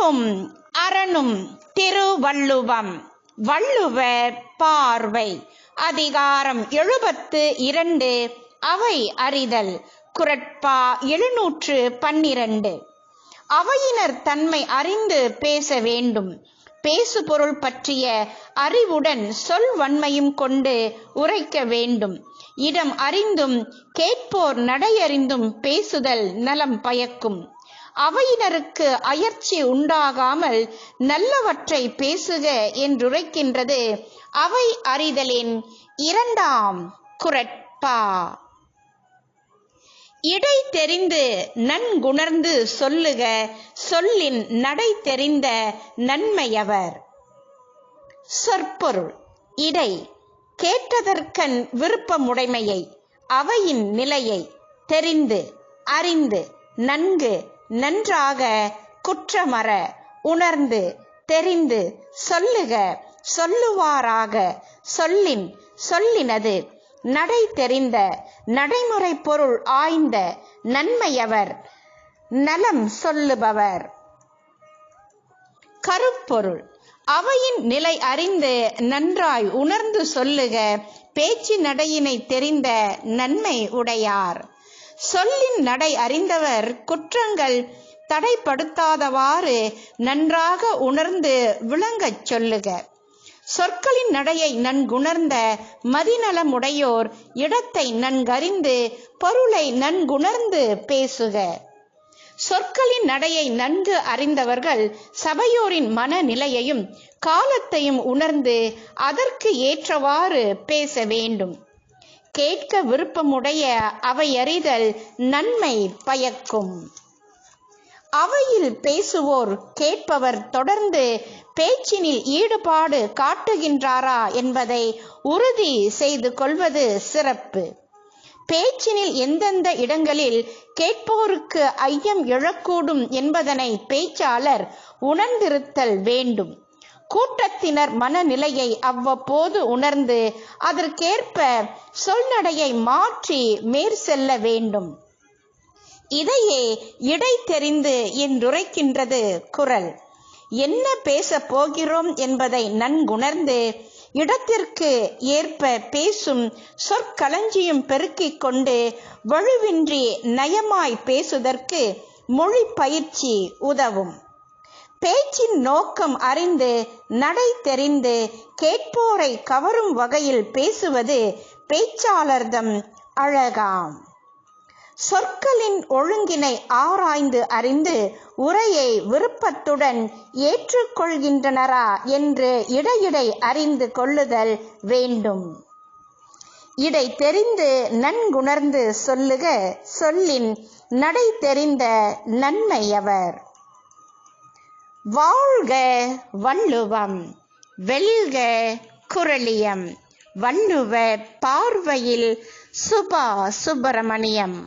அறமும் அரணும் திருவள்ளுவம். வள்ளுவ பார்வை. அதிகாரம் எழுபத்து இரண்டு. அவை அறிதல். குரட்பா எழுநூற்று பன்னிரண்டு. அவையினர் தன்மை அறிந்து பேச வேண்டும். பேசு பொருள் பற்றிய அறிவுடன் சொல் வன்மையும் கொண்டு உரைக்க வேண்டும். இடம் அறிந்தும் கேட்போர் நடையறிந்தும் பேசுதல் நலம் பயக்கும். அவையினருக்கு அயர்ச்சி உண்டாகாமல் நல்லவற்றை பேசுக என்றுரைக்கின்றது. அவை அறிதலின் இரண்டாம் குரட்பா. இடை தெரிந்து நன்குணர்ந்து சொல்லுக சொல்லின் நடை தெரிந்த நன்மையவர். சொற்பொருள் இடை கேட்டதற்கண் விருப்பமுடைமையை அவையின் நிலையை தெரிந்து அறிந்து நன்கு நன்றாக குற்றமற உணர்ந்து தெரிந்து சொல்லுக சொல்லுவாராக சொல்லின் சொல்லினது. நடை தெரிந்த நடைமுறை பொருள் ஆய்ந்த நன்மையவர் நலம் சொல்லுபவர். கருப்பொருள். அவையின் நிலை அறிந்து நன்றாய் உணர்ந்து சொல்லுக பேச்சு நடையினை தெரிந்த நன்மை உடையார். சொல்லின் நடை அறிந்தவர் குற்றங்கள் தடைப்படுத்தாதவாறு நன்றாக உணர்ந்து விளங்கச் சொல்லுக. சொற்களின் நடையை நன்குணர்ந்த மதிநலமுடையோர் இடத்தை நன்கறிந்து பொருளை நன்குணர்ந்து பேசுக. சொற்களின் நடையை நன்கு அறிந்தவர்கள் சபையோரின் மனநிலையையும் காலத்தையும் உணர்ந்து அதற்கு ஏற்றவாறு பேச வேண்டும். கேட்க விருப்பமுடைய அவையறிதல் நன்மை பயக்கும். அவையில் பேசுவோர் கேட்பவர் தொடர்ந்து பேச்சினில் ஈடுபாடு காட்டுகின்றாரா என்பதை உறுதி செய்து கொள்வது சிறப்பு. பேச்சினில் எந்தெந்த இடங்களில் கேட்போருக்கு ஐயம் எழக்கூடும் என்பதனை பேச்சாளர் உணர்ந்திருத்தல் வேண்டும். கூட்டத்தினர் மனநிலையை அவ்வப்போது உணர்ந்து அதற்கேற்ப சொல்நடையை மாற்றி மேற் செல்ல வேண்டும். இதையே இடை தெரிந்து என்றுரைக்கின்றது குரல். என்ன பேச போகிறோம் என்பதை நன்குணர்ந்து இடத்திற்கு ஏற்ப பேசும் சொற்களஞ்சியம் பெருக்கிக் கொண்டு வலுவின்றி நயமாய் பேசுதற்கு மொழி பயிற்சி உதவும். பேச்சின் நோக்கம் அறிந்து நடை தெரிந்து கேட்போரை கவரும் வகையில் பேசுவது பேச்சாளர்தம் அழகாம். சொற்களின் ஒழுங்கினை ஆராய்ந்து அறிந்து உரையை விருப்பத்துடன் ஏற்றுக்கொள்கின்றனரா என்று இடையிடை அறிந்து கொள்ளுதல் வேண்டும். இடை தெரிந்து நன்குணர்ந்து சொல்லுக சொல்லின் நடை தெரிந்த நன்மையவர். வாழ்க வள்ளுவம் வெல்க குரலியம் வள்ளுவ பார்வையில் சுபா சுப்பிரமணியம்.